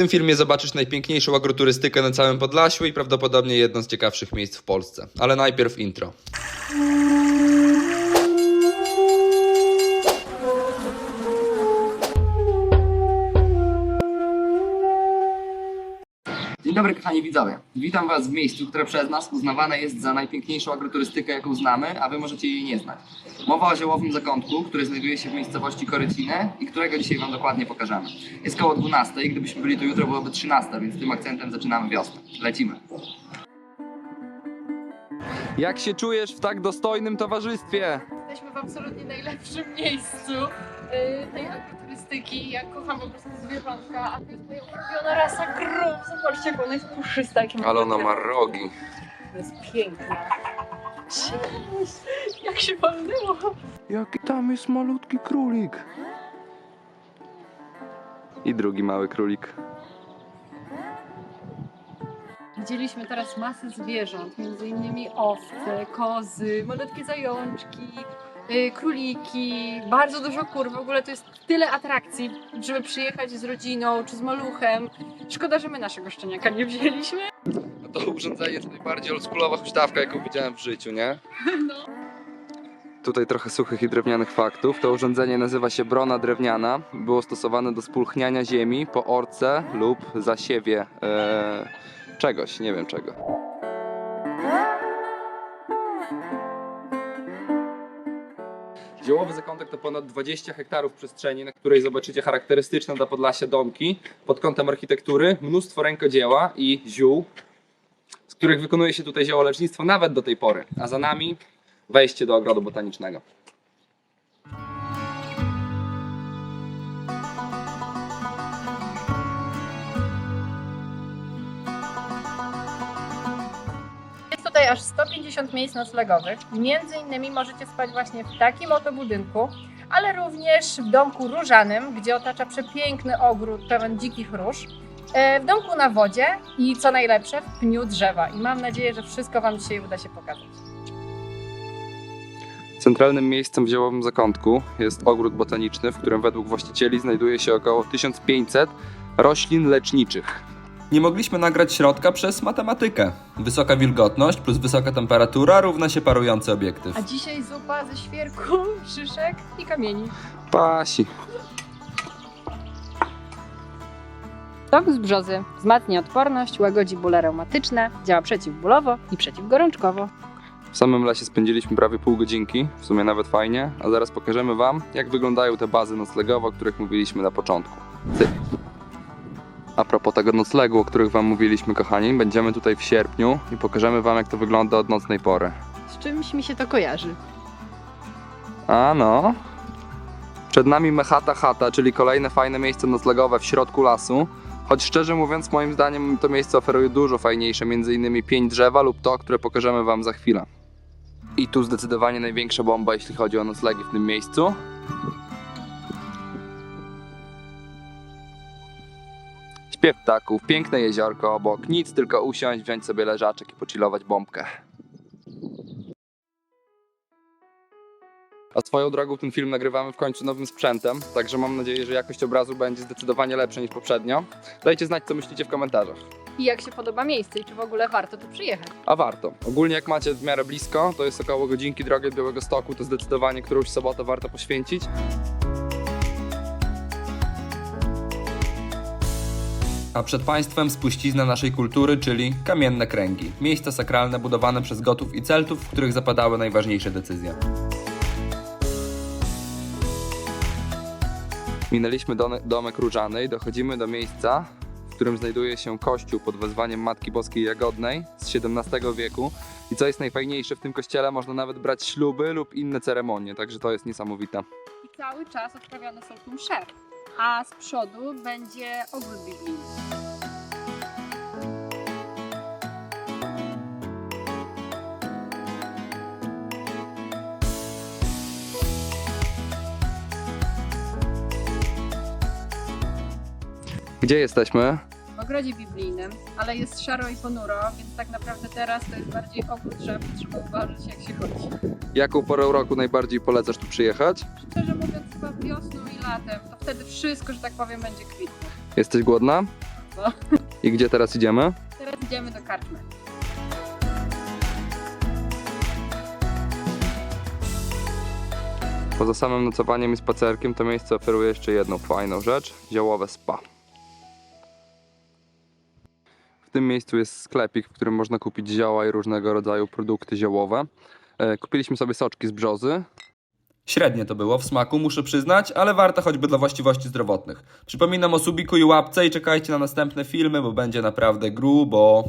tym filmie zobaczysz najpiękniejszą agroturystykę na całym Podlasiu i prawdopodobnie jedno z ciekawszych miejsc w Polsce. Ale najpierw intro. Dzień dobry kochani widzowie. Witam Was w miejscu, które przez nas uznawane jest za najpiękniejszą agroturystykę jaką znamy, a Wy możecie jej nie znać. Mowa o ziołowym zakątku, który znajduje się w miejscowości Koryciny i którego dzisiaj Wam dokładnie pokażemy. Jest koło 12, gdybyśmy byli tu jutro byłoby 13, więc tym akcentem zaczynamy wiosnę. Lecimy. Jak się czujesz w tak dostojnym towarzystwie? Jesteśmy w absolutnie najlepszym miejscu tej agroturystyki. Ja kocham po prostu zwierzątka, a to jest moja ulubiona rasa krów. Zobaczcie, jak ona jest puszysta. jakie Ale ona ma rogi. To jest piękna. Jak się walnęło! Jaki tam jest malutki królik. I drugi mały królik. Widzieliśmy teraz masę zwierząt, między innymi owce, kozy, malutkie zajączki, króliki, bardzo dużo kur. W ogóle to jest tyle atrakcji, żeby przyjechać z rodziną czy z maluchem. Szkoda, że my naszego szczeniaka nie wzięliśmy. No to urządzenie to najbardziej oldschoolowa huśtawka, jaką widziałem w życiu, nie? No. Tutaj trochę suchych i drewnianych faktów. To urządzenie nazywa się brona drewniana. Było stosowane do spulchniania ziemi po orce lub zasiewie e, czegoś, nie wiem czego. Ziołowy zakątek to ponad 20 hektarów przestrzeni, na której zobaczycie charakterystyczne dla Podlasia domki pod kątem architektury, mnóstwo rękodzieła i ziół, z których wykonuje się tutaj ziołolecznictwo nawet do tej pory. A za nami wejście do ogrodu botanicznego. Aż 150 miejsc noclegowych. Między innymi możecie spać właśnie w takim oto budynku, ale również w domku różanym, gdzie otacza przepiękny ogród pełen dzikich róż. e, W domku na wodzie i co najlepsze w pniu drzewa. I mam nadzieję, że wszystko Wam dzisiaj uda się pokazać. Centralnym miejscem w ziołowym zakątku jest ogród botaniczny, w którym według właścicieli znajduje się około 1500 roślin leczniczych. Nie mogliśmy nagrać środka przez matematykę. Wysoka wilgotność plus wysoka temperatura równa się parujący obiektyw. A dzisiaj zupa ze świerku, szyszek i kamieni. Pasi. Sok z brzozy wzmacnia odporność, łagodzi bóle reumatyczne, działa przeciwbólowo i przeciwgorączkowo. W samym lesie spędziliśmy prawie pół godzinki, w sumie nawet fajnie, a zaraz pokażemy Wam, jak wyglądają te bazy noclegowe, o których mówiliśmy na początku. Ty. A propos tego noclegu, o których Wam mówiliśmy, kochani, będziemy tutaj w sierpniu i pokażemy Wam, jak to wygląda od nocnej pory. Z czymś mi się to kojarzy. A no. Przed nami Mechata Chata, czyli kolejne fajne miejsce noclegowe w środku lasu. Choć szczerze mówiąc, moim zdaniem to miejsce oferuje dużo fajniejsze, m.in. pień drzewa lub to, które pokażemy Wam za chwilę. I tu zdecydowanie największa bomba, jeśli chodzi o noclegi w tym miejscu. Śpiew ptaków, piękne jeziorko obok, nic tylko usiąść, wziąć sobie leżaczek i pochillować bombkę. A swoją drogą ten film nagrywamy w końcu nowym sprzętem, także mam nadzieję, że jakość obrazu będzie zdecydowanie lepsza niż poprzednio. Dajcie znać, co myślicie w komentarzach. I jak się podoba miejsce i czy w ogóle warto tu przyjechać. A warto. Ogólnie jak macie w miarę blisko, to jest około godzinki drogi od Białego Stoku, to zdecydowanie którąś sobotę warto poświęcić. A przed Państwem spuścizna naszej kultury, czyli kamienne kręgi. Miejsca sakralne budowane przez gotów i celtów, w których zapadały najważniejsze decyzje. Minęliśmy domek Różanej, dochodzimy do miejsca, w którym znajduje się kościół pod wezwaniem Matki Boskiej Jagodnej z XVII wieku. I co jest najfajniejsze, w tym kościele można nawet brać śluby lub inne ceremonie, także to jest niesamowite. I cały czas odprawiane są tu msze. A z przodu będzie ogród biblijny. Gdzie jesteśmy? W ogrodzie biblijnym, ale jest szaro i ponuro, więc tak naprawdę teraz to jest bardziej ogród drzew. Trzeba uważać jak się chodzi. Jaką porę roku najbardziej polecasz tu przyjechać? Szczerze mówiąc chyba wiosną i latem, to wtedy wszystko, że tak powiem, będzie kwitnąć. Jesteś głodna? bardzo. I gdzie teraz idziemy? Teraz idziemy do karczmy. Poza samym nocowaniem i spacerkiem to miejsce oferuje jeszcze jedną fajną rzecz, ziołowe spa. W tym miejscu jest sklepik, w którym można kupić zioła i różnego rodzaju produkty ziołowe. E, Kupiliśmy sobie soczki z brzozy. Średnie to było w smaku, muszę przyznać, ale warte choćby dla właściwości zdrowotnych. Przypominam o subiku i łapce i czekajcie na następne filmy, bo będzie naprawdę grubo.